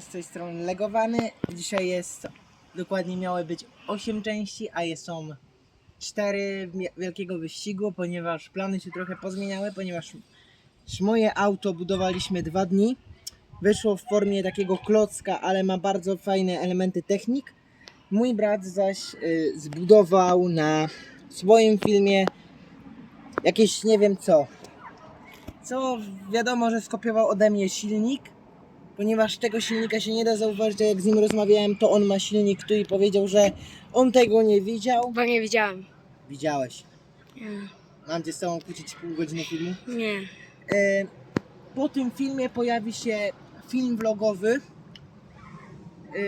Z tej strony legowany. Dzisiaj jest, dokładnie miały być 8 części, a jest są 4 wielkiego wyścigu, ponieważ plany się trochę pozmieniały, ponieważ moje auto budowaliśmy dwa dni. Wyszło w formie takiego klocka, ale ma bardzo fajne elementy technik. Mój brat zaś y, zbudował na swoim filmie jakieś nie wiem co. Co wiadomo, że skopiował ode mnie silnik, ponieważ tego silnika się nie da zauważyć, a jak z nim rozmawiałem, to on ma silnik tu i powiedział, że on tego nie widział. Bo nie widziałem. Widziałeś. Nie. Mam cię z tobą kłócić pół godziny filmu. Nie. E, po tym filmie pojawi się film vlogowy. E,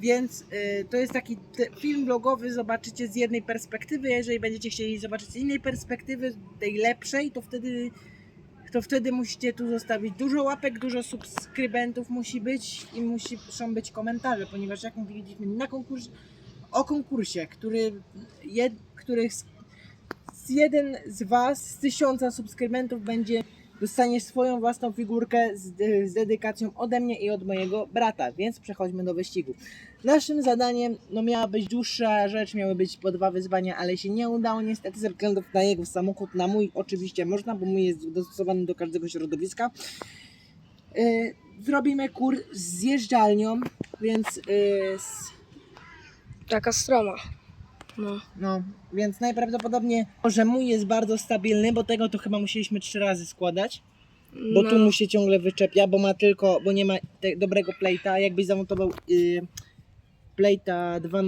więc e, to jest taki film vlogowy, zobaczycie z jednej perspektywy. Jeżeli będziecie chcieli zobaczyć z innej perspektywy, tej lepszej, to wtedy, to wtedy musicie tu zostawić dużo łapek, dużo subskrybentów musi być i muszą być komentarze, ponieważ jak mówiliśmy na konkursie, o konkursie, który, jed, których z jeden z Was, z tysiąca subskrybentów będzie dostanie swoją własną figurkę z, z dedykacją ode mnie i od mojego brata, więc przechodźmy do wyścigu. Naszym zadaniem no, miała być dłuższa rzecz, miały być po dwa wyzwania, ale się nie udało niestety ze względu na jego samochód, na mój oczywiście można, bo mój jest dostosowany do każdego środowiska. Yy, zrobimy kur z zjeżdżalnią, więc yy, z Taka stroma. No. No, więc najprawdopodobniej, że mój jest bardzo stabilny, bo tego to chyba musieliśmy trzy razy składać. Bo no. tu mu się ciągle wyczepia, bo ma tylko, bo nie ma te, dobrego plate'a. Jakbyś zamontował y, plate'a 2 y,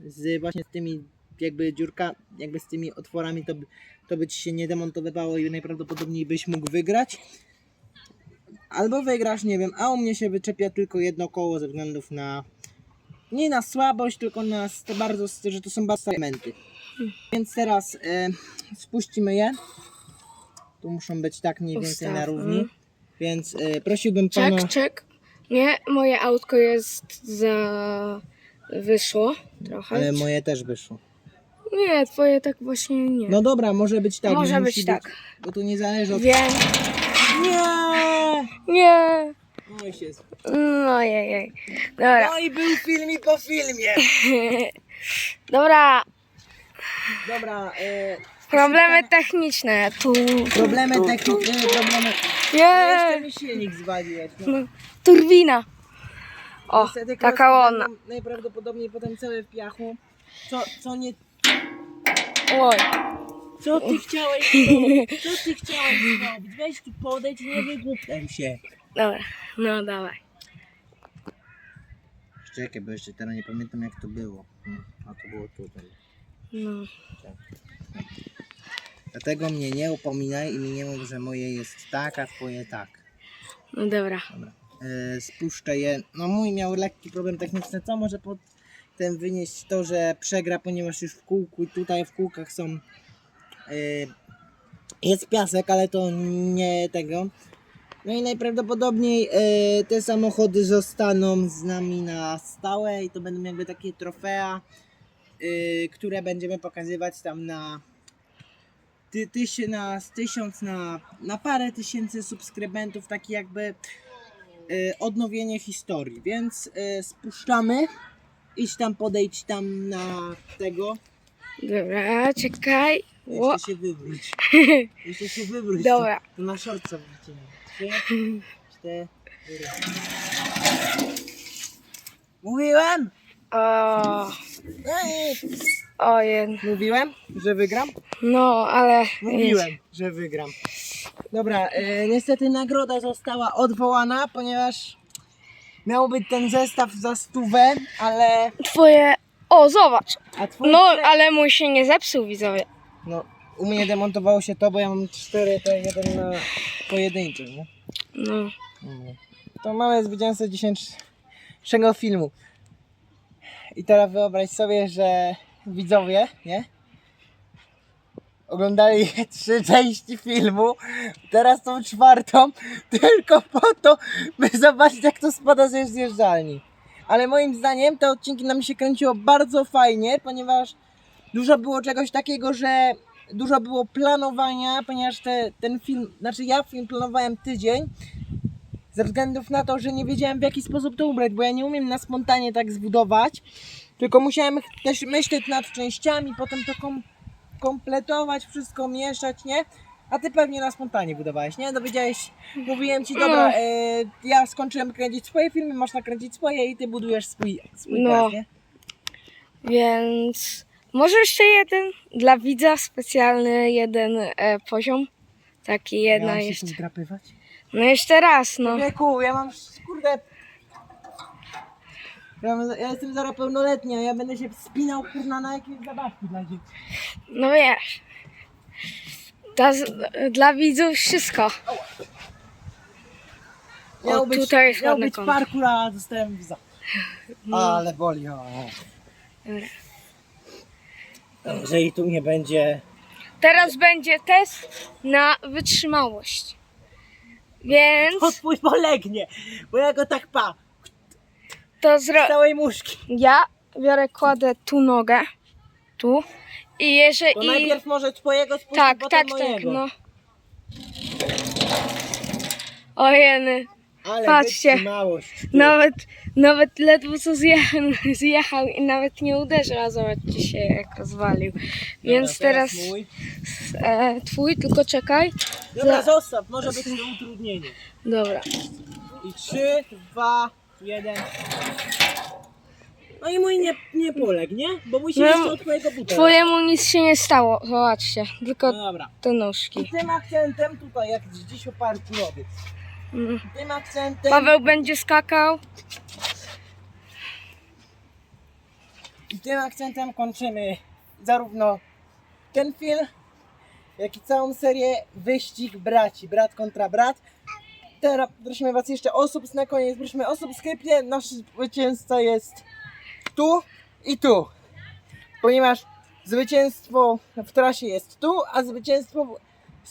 z właśnie z tymi jakby dziurka, jakby z tymi otworami, to, by- to by ci się nie demontowywało i najprawdopodobniej byś mógł wygrać. Albo wygrasz, nie wiem, a u mnie się wyczepia tylko jedno koło ze względów na nie na słabość, tylko na st- bardzo, że to są bardzo elementy. Więc teraz e, spuścimy je. Tu muszą być tak mniej więcej na Ustawmy. równi. Więc e, prosiłbym pana. Czek, czek. Nie, moje autko jest za... wyszło trochę. Ale moje też wyszło. Nie, twoje tak właśnie nie. No dobra, może być tak. Może nie być musi tak. Bo tu nie zależy od. Wiem. Nie! Nie. Oj się. No jej. Dobra. No i był film i po filmie. Dobra. Dobra. E, Problemy techniczne. Tu. problemy techniczne, problemy. Jeszcze Nie. mi silnik zwaliłeś. No. No, turbina. O, Niestety taka ona. będą Najprawdopodobniej potem całe w piachu. Co, co nie Oj. Co ty chciałeś zrobić? Co ty chciałeś zrobić? Weź tu podejdź, nie wygłupiaj się. Dobra. No dawaj. Czekaj, bo jeszcze teraz nie pamiętam jak to było. Hmm, A to było tutaj. No. Dlatego mnie nie upominaj i mi nie mów, że moje jest tak, a twoje tak. No dobra. Dobra. E, spuszczę je. No mój miał lekki problem techniczny, co może pod tym wynieść to, że przegra, ponieważ już w kółku i tutaj w kółkach są e, jest piasek, ale to nie tego. No i najprawdopodobniej e, te samochody zostaną z nami na stałe i to będą jakby takie trofea, e, które będziemy pokazywać tam na ty, tyś, na tysiąc na, na parę tysięcy subskrybentów, taki jakby e, odnowienie historii, więc e, spuszczamy. Idź tam, podejdź tam na tego. Dobra, czekaj. Jeszcze się wywróć. Jeszcze się wywróć. Dobra. To, to na szorca wrócimy. Trzy, cztery. Mówiłem! o. Mówiłem, że wygram? No, ale... Mówiłem, że wygram. Dobra, e, niestety nagroda została odwołana, ponieważ miał być ten zestaw za stówę, ale... Twoje... O, zobacz. A twój No, ale mój się nie zepsuł, widzowie. No, u mnie demontowało się to, bo ja mam cztery, to jeden na pojedynczy, nie? No. Mm. To mamy zwycięzcę dzisiejszego filmu. I teraz wyobraź sobie, że widzowie, nie? Oglądali trzy części filmu, teraz tą czwartą, tylko po to, by zobaczyć jak to spada ze zjeżdżalni. Ale moim zdaniem te odcinki nam się kręciło bardzo fajnie, ponieważ dużo było czegoś takiego, że dużo było planowania, ponieważ te, ten film, znaczy ja film planowałem tydzień, Ze względów na to, że nie wiedziałem w jaki sposób to ubrać, bo ja nie umiem na spontanie tak zbudować, tylko musiałem też myśleć nad częściami, potem to kom kompletować, wszystko mieszać, nie? A ty pewnie na spontanie budowałeś, nie? Dowiedziałeś, mówiłem ci, dobra, No. e, ja skończyłem kręcić swoje filmy, masz nakręcić swoje i ty budujesz swój, swój No. nie? Więc może jeszcze jeden dla widza, specjalny jeden e, poziom. Taki jedna Miałam się jeszcze. zdrapywać? No jeszcze raz, no. Wieku, ja mam, kurde... Ja, mam- ja jestem zaraz pełnoletnia, ja będę się wspinał, kurna, na jakieś zabawki dla dzieci. No wiesz. Dla, dla widzów wszystko. Miał O, być, tutaj jest miał ładny być kąt. parkour, a dostałem wiza. No. Ale boli, o. Dobra. Jeżeli tu nie będzie... Teraz będzie test na wytrzymałość. Więc To twój polegnie, bo ja go tak pa, to z zro... całej muszki. Ja biorę, kładę tu nogę. Tu. I jeżeli. To najpierw może twojego Tak, potem tak, tak, mojego. no. Ojeny, Ale Patrzcie. wytrzymałość. nawet, nawet ledwo co zjechał, zjechał i nawet nie uderzył, a zobaczcie się jak rozwalił. Więc Dobra, teraz mój. e, twój, tylko czekaj. Dobra, zostaw, może być to utrudnienie. Dobra. I trzy, dwa, jeden. No i mój nie, nie polegnie, bo mój się No, jeszcze od twojego buta. Twojemu nic się nie stało, zobaczcie. Tylko No dobra. te nóżki. Tym akcentem tutaj, jak dziś o parkurowiec. Mm. Tym akcentem... Paweł będzie skakał. I tym akcentem kończymy zarówno ten film, jak i całą serię Wyścig Braci, brat kontra brat. Teraz prosimy Was jeszcze o subs na koniec, prosimy o subskrypcję. Nasz zwycięzca jest tu i tu. Ponieważ zwycięstwo w trasie jest tu, a zwycięstwo w